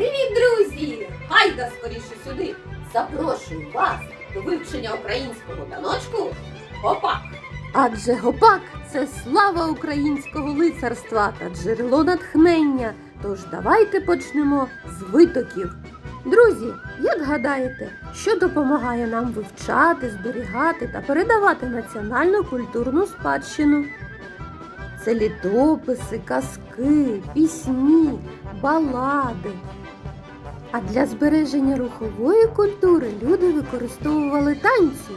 Привіт, друзі! Гайда скоріше сюди! Запрошую вас до вивчення українського таночку Гопак! Адже гопак це слава українського лицарства та джерело натхнення. Тож давайте почнемо з витоків. Друзі, як гадаєте, що допомагає нам вивчати, зберігати та передавати національну культурну спадщину? Це літописи, казки, пісні, балади. А для збереження рухової культури люди використовували танці.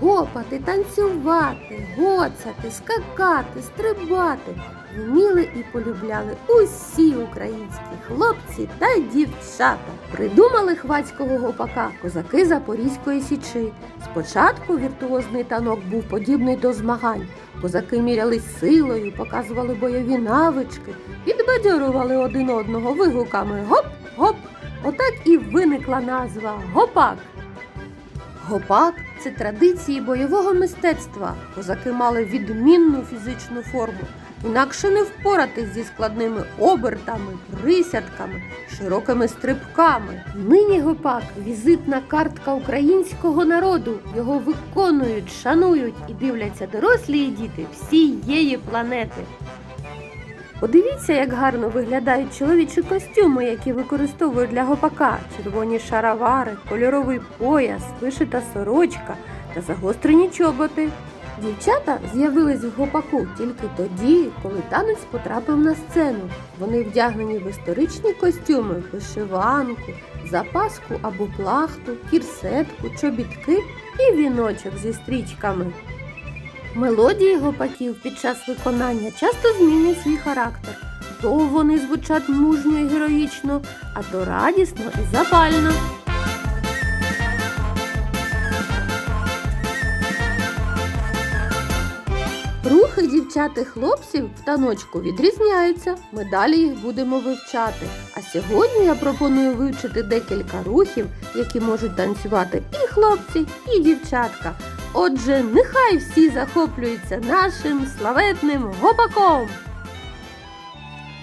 Гопати, танцювати, гоцати, скакати, стрибати вміли і полюбляли усі українські хлопці та дівчата. Придумали хвацького гопака козаки Запорізької січі. Спочатку віртуозний танок був подібний до змагань. Козаки мірялись силою, показували бойові навички, підбадьорували один одного вигуками гоп-гоп. Отак і виникла назва гопак. Гопак це традиції бойового мистецтва. Козаки мали відмінну фізичну форму, інакше не впоратись зі складними обертами, присядками, широкими стрибками. Нині гопак візитна картка українського народу. Його виконують, шанують і дивляться дорослі і діти всієї планети. Подивіться, як гарно виглядають чоловічі костюми, які використовують для гопака: червоні шаровари, кольоровий пояс, вишита сорочка та загострені чоботи. Дівчата з'явились в гопаку тільки тоді, коли танець потрапив на сцену. Вони вдягнені в історичні костюми, вишиванку, запаску або плахту, кірсетку, чобітки і віночок зі стрічками. Мелодії гопаків під час виконання часто змінюють свій характер. То вони звучать мужньо і героїчно, а то радісно і запально. Рухи дівчат і хлопців в таночку відрізняються. Ми далі їх будемо вивчати. А сьогодні я пропоную вивчити декілька рухів, які можуть танцювати і хлопці, і дівчатка. Отже, нехай всі захоплюються нашим славетним гопаком.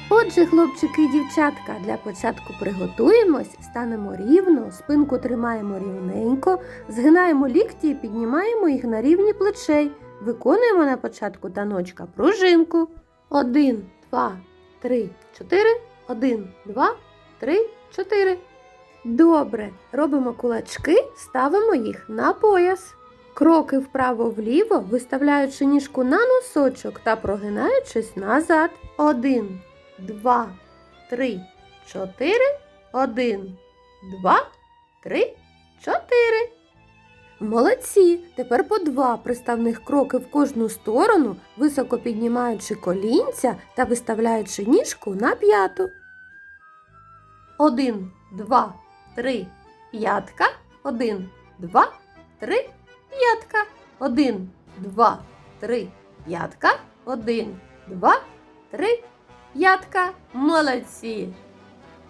Отже, хлопчики і дівчатка, для початку приготуємось, станемо рівно, спинку тримаємо рівненько, згинаємо лікті і піднімаємо їх на рівні плечей. Виконуємо на початку таночка пружинку. Один, два, три, чотири. Один, два, три, чотири. Добре. Робимо кулачки, ставимо їх на пояс. Кроки вправо-вліво, виставляючи ніжку на носочок та прогинаючись назад. Один, два, три, чотири. Один, два, три, чотири. Молодці! Тепер по два приставних кроки в кожну сторону, високо піднімаючи колінця та виставляючи ніжку на п'яту. Один, два, три, п'ятка. Один, два, три, п'ятка. Один, два, три, п'ятка. Один, два, три, п'ятка. Молодці!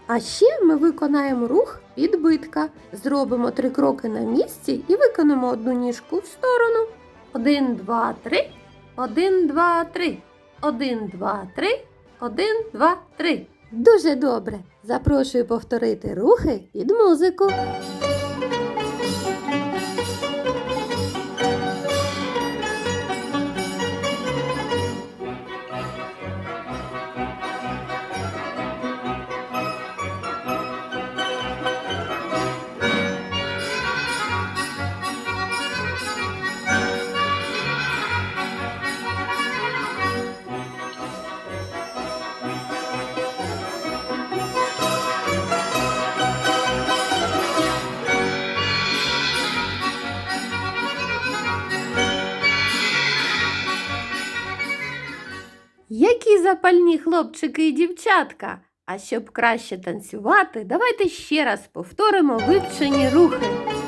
А ще ми виконаємо рух підбитка. Зробимо три кроки на місці і виконемо одну ніжку в сторону. Один, два, три. Один, два, три. Один, два, три. Один, два, три. Дуже добре. Запрошую повторити рухи під музику. Запальні хлопчики і дівчатка! А щоб краще танцювати, давайте ще раз повторимо вивчені рухи.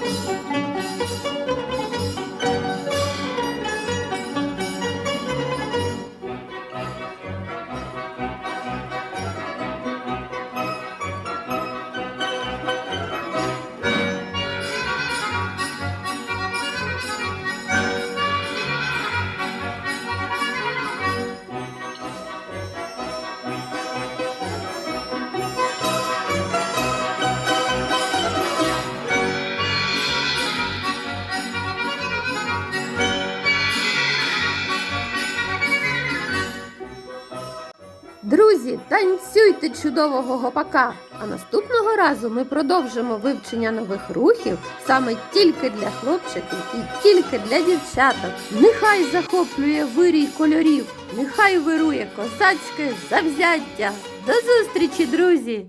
Друзі, танцюйте чудового гопака! А наступного разу ми продовжимо вивчення нових рухів саме тільки для хлопчиків і тільки для дівчаток. Нехай захоплює вирій кольорів, нехай вирує козацьке завзяття. До зустрічі, друзі!